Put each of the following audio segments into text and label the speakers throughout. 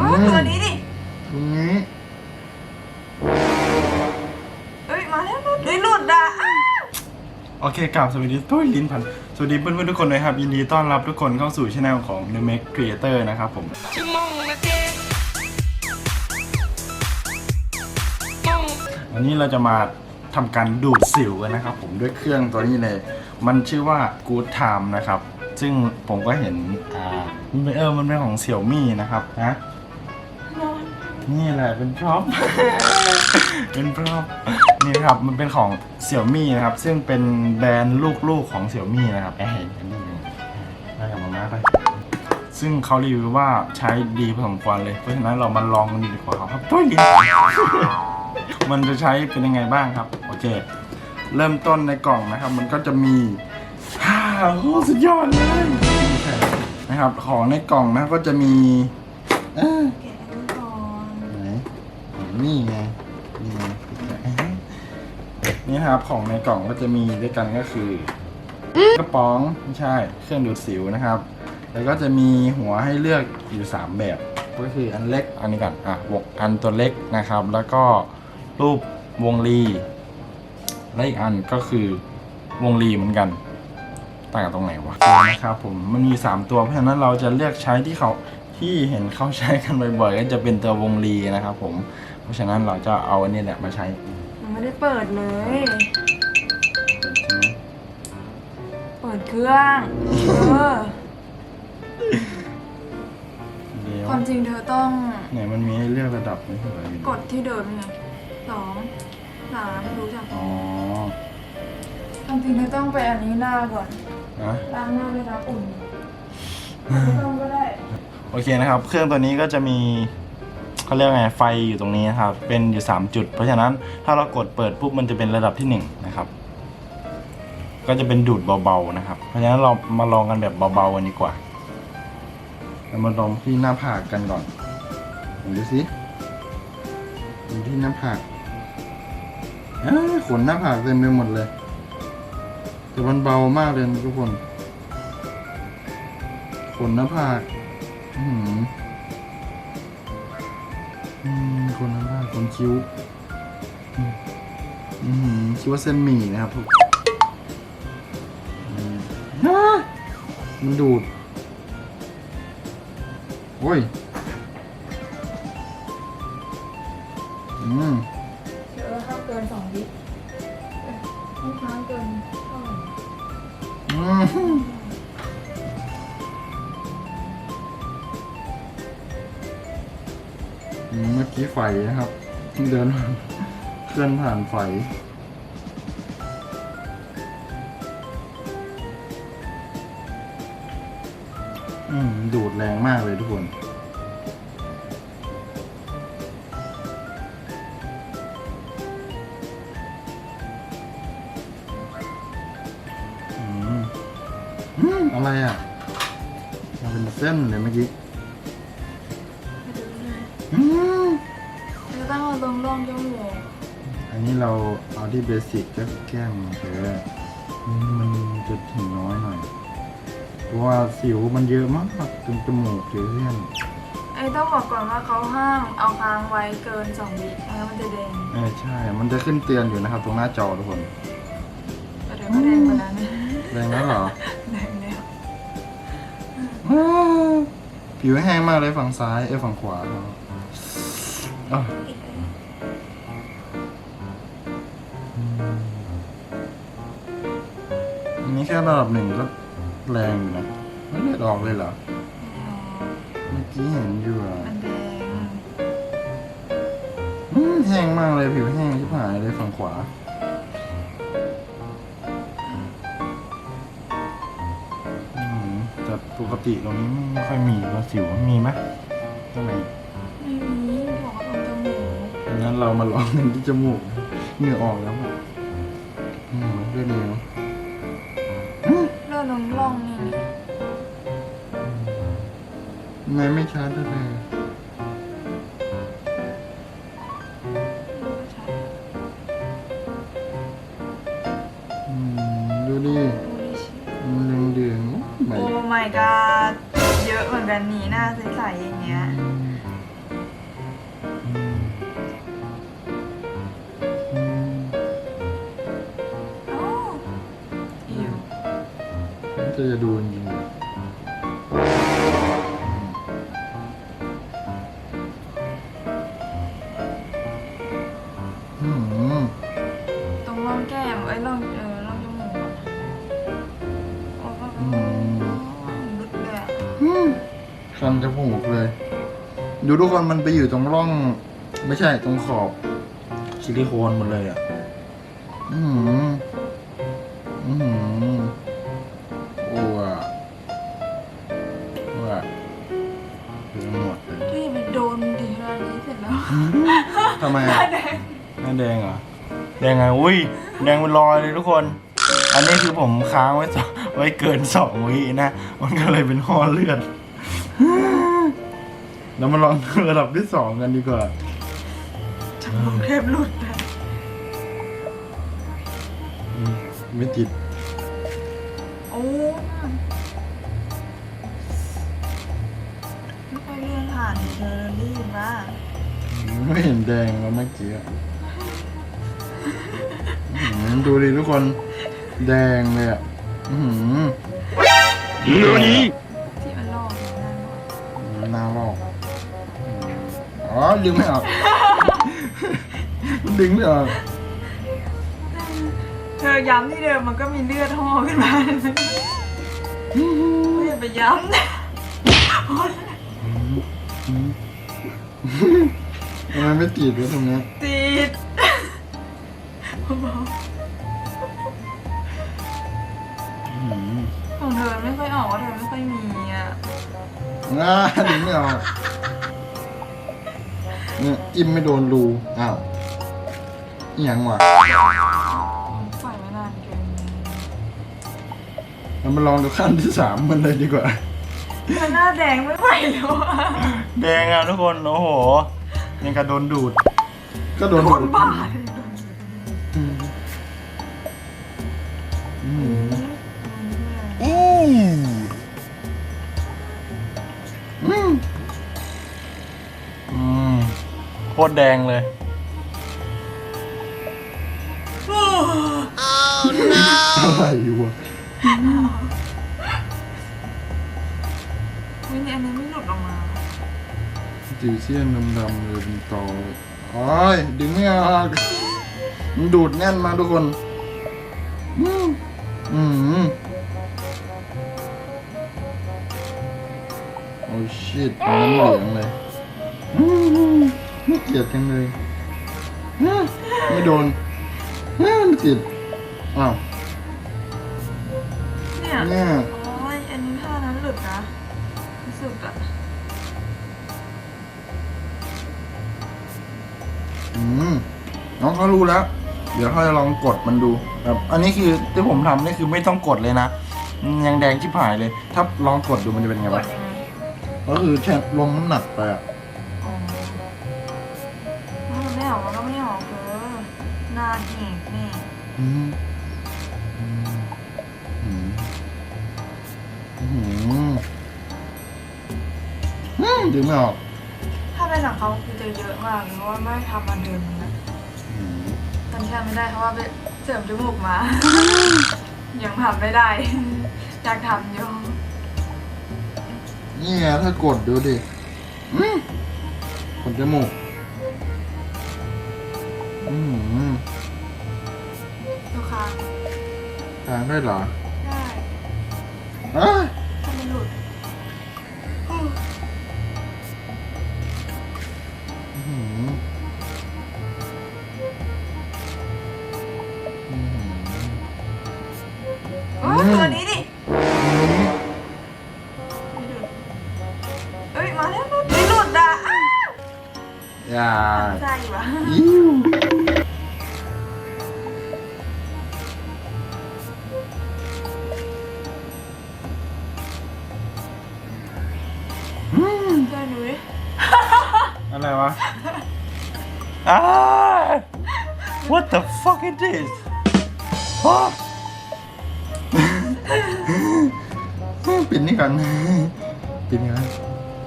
Speaker 1: โอ้ตัวนี้ดิ
Speaker 2: ตรงนี้
Speaker 1: เอ้ย มาแล้วหลุดเฮ้ยหลุดอะอ้า
Speaker 2: โอเคกลับสวัสดีทุกลิ้นพันสวัสดีเพื่อนๆทุกคนเลยครับ ยินดีต้อนรับทุกคนเข้าสู่ช anel ของ The Make Creator นะครับผม
Speaker 3: ชั่วโมงนะเจ๊มอง
Speaker 2: วันนี้เราจะมาทำการดูดสิวกันนะครับผมด้วยเครื่องตัวนี้เลย มันชื่อว่า Good Time นะครับ ซึ่งผมก็เห็นอ่ามันเป็นเออมันเป็นของ Xiaomi นะครับนะ นี่แหละเป็นพร็อพ เป็นพร็อพนี่นะครับมันเป็นของ Xiaomi นะครับ ซึ่งเป็นแบรนด์ลูกๆของ Xiaomi นะครับแอบเห็นกันนิดนึงได้กับมาม่าไปซึ่งเขารีวิวว่าใช้ดีพอสมควรเลย เพราะฉะนั้นเรามาลองกันดีกว่าครับตุ้ยลิ้นมันจะใช้เป็นยังไงบ้างครับ โอเค เริ่มต้นในกล่องนะครับ มันก็จะมีฮ่าโอ้สุดยอดเลยไม่ใช่นะครับ ของในกล่องนะก็จะมีเอ้อ
Speaker 1: แกะดูก่อน
Speaker 2: ไหน นี่ไงนี่ไงนี่นะครับของในกล่องก็จะมีด้วยกันก็คือกระป๋องไม่ใช่เครื่องดูดสิวนะครับ แล้วก็จะมีหัวให้เลือกอยู่ 3 แบบ ก็คืออันเล็กอันนี้ก่อนอะวงอันตัวเล็กนะครับ แล้วก็รูปวงรีและอีกอันก็คือวงรีเหมือนกันต่างกันตรงไหนวะนะครับผมมันมี 3 ตัวเพราะฉะนั้นเราจะเลือกใช้ที่เขาที่เห็นเขาใช้กันบ่อยๆก็จะเป็นตัววงรีนะครับผม ราะฉะนั้นเราจะเอาอันนี้แหละมาใช้
Speaker 1: ยังไม่ได้เปิดเลย
Speaker 2: ใช่ไหม
Speaker 1: เปิดเครื่องเออ
Speaker 2: เดี๋ยว
Speaker 1: ความจริงเธอต้อง
Speaker 2: ไหนมันมีให้เลือกระดับไม่ใช่เหรอก
Speaker 1: ดที่เดิมไงสองสามรู้จัก
Speaker 2: อ๋อ
Speaker 1: ความจริงเธอต้องไปอันนี้หน้าก่อน
Speaker 2: นะ
Speaker 1: ล้างหน้าด้วยน้ำอุ่นไม่ต้องก็ได้
Speaker 2: โอเคนะครับ เครื่องตัวนี้ก็จะมี เขาเรียกไงไฟอยู่ตรงนี้นะครับ เป็นอยู่ 3 จุด เพราะฉะนั้นถ้าเรากดเปิดปุ๊บมันจะเป็นระดับที่1นะครับ ก็จะเป็นดูดเบาๆนะครับ เพราะฉะนั้นเรามาลองกันแบบเบาๆกันดีกว่าเรามาลองที่หน้าผากกันก่อนดูสิดูที่หน้าผากขนหน้าผากเต็มไปหมดเลยแต่มันเบามากเลยทุกคนขนหน้าผาก อืม อืมขนหน้าผากขนคิ้วอืมอืมคิดว่าเส้นหมี่นะครับทุกอืมอ่ามันดูด โอ้ย อืม
Speaker 1: เดี๋ยวห้ามเกินสองลิตรเอ้ยไม่ค้างเกินเท่าไหร่
Speaker 2: กี้ไฟนะครับ เดินเคลื่อนผ่านไฟ อืม ดูดแรงมากเลยทุกคนอืมอืมอะไรอะมันเป็นเส้นเลยเมื่อกี้ นนี้เราเอาที่เบสิกก็แก้มเฉยๆอืมมันจะถึงน้อยหน่อย เพราะว่าสิวมันเยอะมากจนจมูกเยอะเส้น
Speaker 1: ไอ้ต้องบอกก่อนว่าเขาห้ามเอาค้างไว้เกินสองวิไม่งั้นมันจะแดง
Speaker 2: เออใช่ มันจะขึ้นเตือนอยู่นะครับ ตรงหน้าจอทุกคน
Speaker 1: แต่เดี๋ยวก็แดงกว่านั้น
Speaker 2: แรงแล้วเหรอ
Speaker 1: แดงแล้ว
Speaker 2: อ้าวผิวแห้งมากเลยฝั่งซ้ายเอ้ยฝั่งขวาเนาะ นนี้แค่ระดับหนึ่งก็แรงอยู่นะไม่เลือดออกเลยเหรอ เมื่อกี้เห็นอยู่อะ
Speaker 1: มันแดง
Speaker 2: อืมแห้งมากเลยผิวแห้งชิบหายเลยฝั่งขวา อืมแต่ปกติตรงนี้ไม่ค่อยมีแล้วสิวมีไหมตรงไหน
Speaker 1: ไม่มีบอกว่าตรงจมูก
Speaker 2: งั้นเรามาลองกันที่จมูกเหงื่อออกแล้วอะอืมเรื่องเดียว ไมไม่ชาร์จเลยดูดิมันเหงเดืองๆ
Speaker 1: โอ้ my god เยอะเหมือนกันนี้หน้าใสๆอย่างเงี้ย
Speaker 2: อือ้าวอิ
Speaker 1: ว จะจะดูจริ
Speaker 2: งๆ คันจมูกเลย ดูทุกคนมันไปอยู่ตรงร่อง ไม่ใช่ตรงขอบ ซิลิโคนหมดเลยอะ อืมอืมโอ้ว่ะว่ะดูหมดเลย
Speaker 1: ที่ไปโดนดีขนาดนี้เสร็จแล้ว
Speaker 2: ทำไมอะหน้าแดงเหรอ แดงไง อุ้ย แดงเป็นรอยเลยทุกคน อันนี้คือผมค้างไว้สองไว้เกินสองวินะ มันก็เลยเป็นห่อเลือด เรามาลองระดับที่สองกันดีกว่า
Speaker 1: จมูกเทพหลุดเลย
Speaker 2: อืมไม่ติด
Speaker 1: โอ้ไม่ค่อยเลื่อนผ่านเจอรีบมาก
Speaker 2: ไม่เห็นแดงแล้วเมื่อกี้อะอื้อหือดูดิทุกคน แดงเลยอะ อือหือ
Speaker 1: ที่มัน อ๋อ
Speaker 2: ดึงไม่ออก ดึงไม่ออก
Speaker 1: เธอย้ำที่เดิมมันก็มีเลือดห่อขึ้นมาไม่อย่าไปย้ำนะ
Speaker 2: ทำไมไม่ติดวะตรงเนี้ย
Speaker 1: ติดเบา
Speaker 2: อื้อหือ
Speaker 1: ๆของเธอไม่ค่อยออกว่าเธอไม่ค่อยมีอะ
Speaker 2: อ่าดึงไม่ออก เนี่ยจิ้มไม่โดนรูอ้าวอหย่างวะ
Speaker 1: ปล่อยไว้นานเกิน
Speaker 2: เรามาลองดูขั้นที่สามมันเลยดีกว่า
Speaker 1: เธอหน้าแดงไม่ไหวแล้วอะ
Speaker 2: แดงอะทุกคนโอ้โหยังกระโดนดูด ก็โดน
Speaker 1: ค
Speaker 2: ดู
Speaker 1: น
Speaker 2: ด
Speaker 1: บ้า
Speaker 2: อืม ตรแดงเลยอะไรวะ
Speaker 1: วินี่อันนี้ไม่หลุดออกมา
Speaker 2: จีเซียนดำๆเลยเป็นตอเลยโอ้ยดึงไม่ออกมันดูดแน่นมากทุกคนอืมอืมโอ้ชิตน้ำเหลืองเลยอื มไม่เกลียดกันเลยอืมไม่โดนอืมไม่ติดอ้าว
Speaker 1: เนี่ย
Speaker 2: เนี่ย
Speaker 1: โอ้ยอันนี้ท่านั้นหลุดนะรู้สึกอะ
Speaker 2: อืมน้องเขารู้แล้ว เดี๋ยวเขาจะลองกดมันดูแบบอันนี้คือที่ผมทำนี่คือไม่ต้องกดเลยนะมันยังแดงชิบหายเลย ถ้าลองกดดูมันจะเป็นไง
Speaker 1: ก
Speaker 2: วะ
Speaker 1: ดยังไง
Speaker 2: ก็คือแค่ลงน้ำหนักไปอะ
Speaker 1: นาหกแน่
Speaker 2: อืมอืมอืมอืมอืมดึงไม่ออก
Speaker 1: ถ้าเป็นของเขาคือจะเยอะมากเพราะว่าไม่ทำมาเดือนนึงแล้ว
Speaker 2: อืม
Speaker 1: ตอนนี้ทำไม่ได้เพราะว่าไปเสริมจมูกมา ยังทำไม่ได้ อยากทำอยู่
Speaker 2: นี่ไงถ้ากดดูดิอืมกดจมูก อืม
Speaker 1: ลูกค้า
Speaker 2: ทางได้เหรอ
Speaker 1: ได้
Speaker 2: เอ้ย
Speaker 1: ถ้าไม่หลุด
Speaker 2: อื้อหืออื้อหือ
Speaker 1: โอ้ยตัวนี้ดิไม่หลุดเอ้ย มาแล้วหลุดไม่หลุดอะอ้าว
Speaker 2: อย่า
Speaker 1: ใช่ปะ
Speaker 2: อิ้ว อะไรวะอ้า What the fuck is this ฮะ ปิดนี่ก่อนปิดนี่ก่อน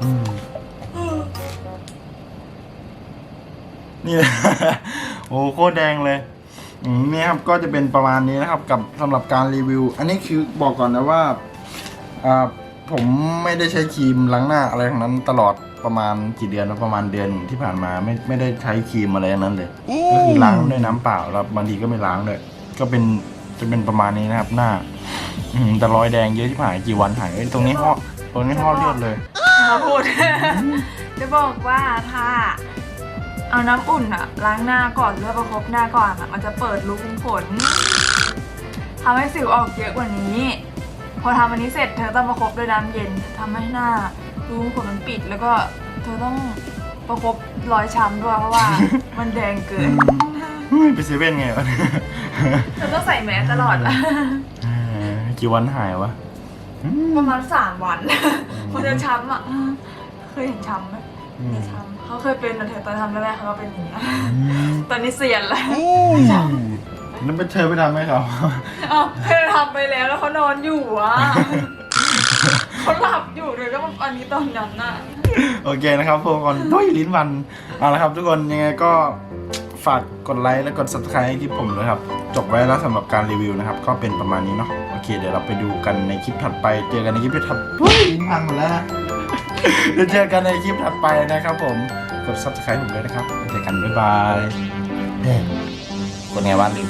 Speaker 2: อืมนี่ โอ้โคตรแดงเลยอืมนี่ครับก็จะเป็นประมาณนี้นะครับ กับสำหรับการรีวิว อันนี้คือบอกก่อนนะว่าอ่า ผมไม่ได้ใช้ครีมล้างหน้าอะไรทั้งนั้นตลอดประมาณกี่เดือนนะประมาณเดือนที่ผ่านมาไม่ไม่ได้ใช้ครีมอะไรทั้งนั้นเลยก็คือล้างด้วยน้ำเปล่าแล้วบางทีก็ไม่ล้างด้วยก็เป็นจะเป็นประมาณนี้นะครับหน้าอืมแต่รอยแดงเยอะที่ผ่านกี่วันหายเอ้ยตรงนี้ห่อตรงนี้ห่อเลือดเลย
Speaker 1: เขาพูด จะบอกว่าถ้า เอาน้ำอุ่นอะล้างหน้าก่อนเลือประคบหน้าก่อนอะมันจะเปิดรูขุมขนทำให้สิวออกเยอะกว่านี้พ อทำอันนี้เสร็จเธอต้องประคบด้วยน้ำเย็นทำให้หน้ารูขุมขนมันปิด แล้วก็เธอต้องประคบรอยช้ำด้วยเพราะว่า มันแดงเกิน
Speaker 2: เฮ้ยไปเซเว่นไงวะ
Speaker 1: เธอต้องใส่แมสตลอดอะ
Speaker 2: เออกี่วันหายวะอืม
Speaker 1: ประมาณสามวันมันจะช้ำอะเคยเห็นช้ำไหม
Speaker 2: อืม
Speaker 1: ช้ำเขาเคยเป็นนะเธอตอนทำแรกๆเขาก็เป็นอย่างนี้ยตอนนี้เสียนแล้ว
Speaker 2: นั่นเป็นเธอไปทำไหมครับ
Speaker 1: เอ้าเธอทำไปแล้วแล้วเขานอนอยู่อะ เขาหลับอยู่เลยก็มาอันนี้ตอนนั้นน่ะ
Speaker 2: โอเคนะครับพวกคนด้วยลิ้นวันเอาละครับ ทุกคนยังไงก็ฝากกดไลค์และกด subscribe ให้คลิปผมด้วยครับ จบไว้แล้วสำหรับการรีวิวนะครับ ก็เป็นประมาณนี้เนาะโอเค เดี๋ยวเราไปดูกันในคลิปถัดไปเจอกันในคลิปถัดเฮ้ยลิ้นพังหมดแล้วนะเดี๋ยวเจอกันในคลิปถัดไปนะครับ ผมกด subscribe ผมด้วยนะครับแล้วเจอกันบ๊ายบายเฮ้ยกดไงวะลืม